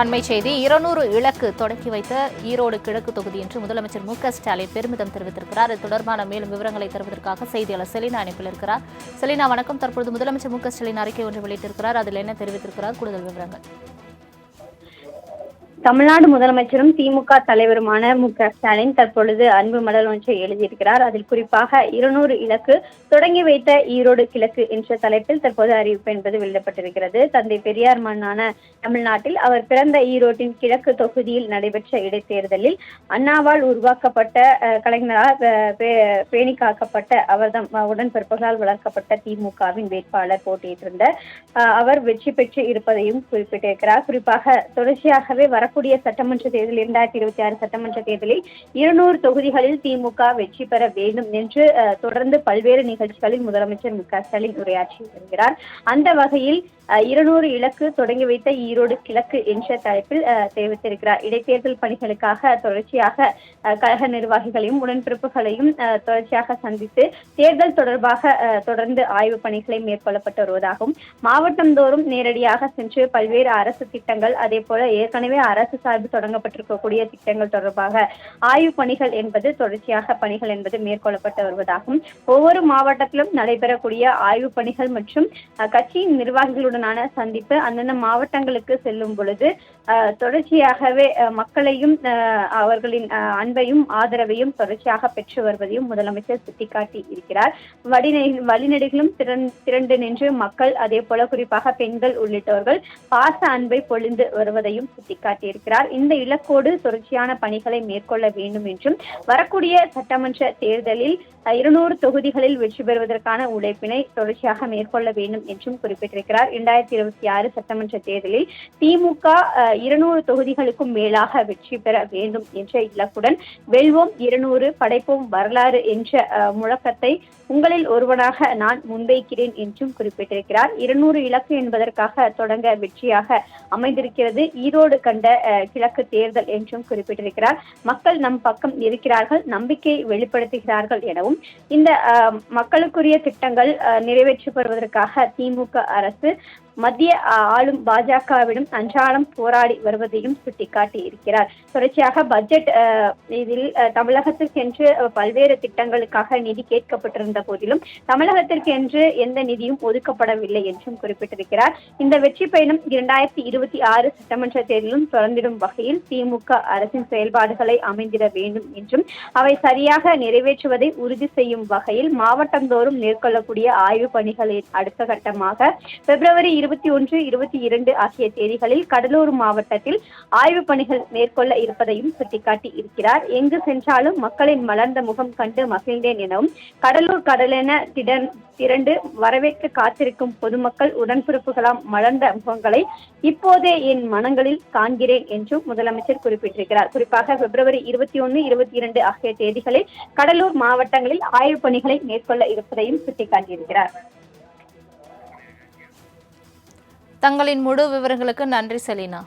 அண்மை செய்தி இருநூறு இலக்கு தொடக்கி வைத்த ஈரோடு கிழக்கு தொகுதி என்று முதலமைச்சர் மு க ஸ்டாலின் பெருமிதம் தெரிவித்திருக்கிறார். இது தொடர்பான மேலும் விவரங்களை தருவதற்காக செய்தியாளர் செலினா இணைப்பில் இருக்கிறார். செலினா வணக்கம். தற்பொழுது முதலமைச்சர் மு க ஸ்டாலின் அறிக்கை ஒன்று வெளியிட்டிருக்கிறார். அதில் என்ன தெரிவித்திருக்கிறார்? கூடுதல் விவரங்கள். தமிழ்நாடு முதலமைச்சரும் திமுக தலைவருமான மு க. ஸ்டாலின் தற்பொழுது அன்பு மடல் ஒன்றை எழுதியிருக்கிறார். அதில் குறிப்பாக இருநூறு இலக்கு தொடங்கி வைத்த ஈரோடு கிழக்கு என்ற தலைப்பில் தற்போது அறிவிப்பு என்பது வெளியிடப்பட்டிருக்கிறது. தந்தை பெரியார் மண்ணான தமிழ்நாட்டில் அவர் பிறந்த ஈரோட்டின் கிழக்கு தொகுதியில் நடைபெற்ற இடைத்தேர்தலில் அண்ணாவால் உருவாக்கப்பட்ட அஹ், கலைஞரால் பே- பேணி காக்கப்பட்ட அவர்தம் உடன்பிறப்புகளால் வளர்க்கப்பட்ட திமுகவின் வேட்பாளர் போட்டியிட்டிருந்த அஹ், அவர் வெற்றி பெற்று இருப்பதையும் குறிப்பிட்டிருக்கிறார். குறிப்பாக தொடர்ச்சியாகவே வர வரக்கூடிய சட்டமன்ற தேர்தல் இரண்டாயிரத்தி இருபத்தி ஆறு சட்டமன்ற தேர்தலில் இருநூறு தொகுதிகளில் திமுக வெற்றி பெற வேண்டும் என்று தொடர்ந்து பல்வேறு நிகழ்ச்சிகளில் முதலமைச்சர் மு க ஸ்டாலின் உரையாற்றி வருகிறார். அந்த வகையில் இருநூறு இலக்கு தொடங்கி வைத்த ஈரோடு கிழக்கு என்ற தலைப்பில் தெரிவித்திருக்கிறார். இடைத்தேர்தல் பணிகளுக்காக தொடர்ச்சியாக கழக நிர்வாகிகளையும் உடன்பிறப்புகளையும் தொடர்ச்சியாக சந்தித்து தேர்தல் தொடர்பாக தொடர்ந்து ஆய்வு பணிகளை மேற்கொள்ளப்பட்டு வருவதாகவும் மாவட்டந்தோறும் நேரடியாக சென்று பல்வேறு அரசு திட்டங்கள் அதே போல ஏற்கனவே அரசு அரசு சார்பு தொடங்கப்பட்டிருக்கக்கூடிய திட்டங்கள் தொடர்பாக ஆய்வு பணிகள் என்பது தொடர்ச்சியாக பணிகள் என்பது மேற்கொள்ளப்பட்டு வருவதாகவும் ஒவ்வொரு மாவட்டத்திலும் நடைபெறக்கூடிய ஆய்வு பணிகள் மற்றும் கட்சியின் நிர்வாகிகளுடனான சந்திப்பு அந்தந்த மாவட்டங்களுக்கு செல்லும் பொழுது தொடர்ச்சியாகவே மக்களையும் அவர்களின் அன்பையும் ஆதரவையும் தொடர்ச்சியாக பெற்று வருவதையும் முதலமைச்சர் சுட்டிக்காட்டி இருக்கிறார். வழிநெ வழிநெடுகிலும் திறன் திரண்டு நின்று மக்கள் அதே போல குறிப்பாக பெண்கள் உள்ளிட்டவர்கள் பாச அன்பை பொழிந்து வருவதையும் சுட்டிக்காட்டியிருக்கிறார். கூறியிருக்கிறார் இந்த இலக்கோடு தொடர்ச்சியான பணிகளை மேற்கொள்ள வேண்டும் என்றும் வரக்கூடிய சட்டமன்ற தேர்தலில் இருநூறு தொகுதிகளில் வெற்றி பெறுவதற்கான உழைப்பினை தொடர்ச்சியாக மேற்கொள்ள வேண்டும் என்றும் குறிப்பிட்டிருக்கிறார். இரண்டாயிரத்தி இருபத்தி ஆறு சட்டமன்ற தேர்தலில் திமுக இருநூறு தொகுதிகளுக்கும் மேலாக வெற்றி பெற வேண்டும் என்ற இலக்குடன் வெல்வோம் இருநூறு படைப்போம் வரலாறு என்ற முழக்கத்தை உங்களில் ஒருவனாக நான் முன்வைக்கிறேன் என்றும் குறிப்பிட்டிருக்கிறார். இருநூறு இலக்கு என்பதற்காக தொடங்க வெற்றியாக அமைந்திருக்கிறது. ஈரோடு கண்ட கிழக்கு தேர்தல் என்றும் குறிப்பிட்டிருக்கிறார். மக்கள் நம் பக்கம் இருக்கிறார்கள் நம்பிக்கை வெளிப்படுத்துகிறார்கள் எனவும் இந்த மக்களுக்குரிய திட்டங்கள் நிறைவேற்றப்படுவதற்காக திமுக அரசு மத்திய ஆளும் பாஜகவிடம் அன்றாடம் போராடி வருவதையும் சுட்டிக்காட்டி இருக்கிறார் தொடர்ச்சியாக பட்ஜெட் இதில் அஹ், தமிழகத்திற்கென்று பல்வேறு திட்டங்களுக்காக நிதி கேட்கப்பட்டிருந்த போதிலும் தமிழகத்திற்கென்று எந்த நிதியும் ஒதுக்கப்படவில்லை என்றும் குறிப்பிட்டிருக்கிறார். இந்த வெற்றி பயணம் இரண்டாயிரத்தி இருபத்தி ஆறு சட்டமன்ற தேர்தலிலும் வளர்ந்திடும் வகையில் திமுக அரசின் செயல்பாடுகளை அமைந்திட வேண்டும் என்றும் அவை சரியாக நிறைவேற்றுவதை உறுதி செய்யும் வகையில் மாவட்டந்தோறும் மேற்கொள்ளக்கூடிய ஆய்வு பணிகளின் அடுத்த கட்டமாக பிப்ரவரி இருபத்தி ஒன்று இருபத்தி இரண்டு ஆகிய தேதிகளில் கடலூர் மாவட்டத்தில் ஆய்வு பணிகள் மேற்கொள்ள இருப்பதையும் சுட்டிக்காட்டி இருக்கிறார். எங்கு சென்றாலும் மக்களின் மலர்ந்த முகம் கண்டு மகிழ்ந்தேன் எனவும் கடலூர் கடலென திடன் திரண்டு வரவேற்க காத்திருக்கும் பொதுமக்கள் உடன்பிறப்புகளாம் மலர்ந்த முகங்களை இப்போதே என் மனங்களில் காண்கிறேன் என்றும் முதலமைச்சர் குறிப்பிட்டிருக்கிறார். குறிப்பாக பிப்ரவரி இருபத்தி ஒன்னு இருபத்தி இரண்டு ஆகிய தேதிகளில் கடலூர் மாவட்டங்களில் ஆய்வு பணிகளை மேற்கொள்ள இருப்பதையும் சுட்டிக்காட்டியிருக்கிறார். தங்களின் முழு விவரங்களுக்கு நன்றி செலினா.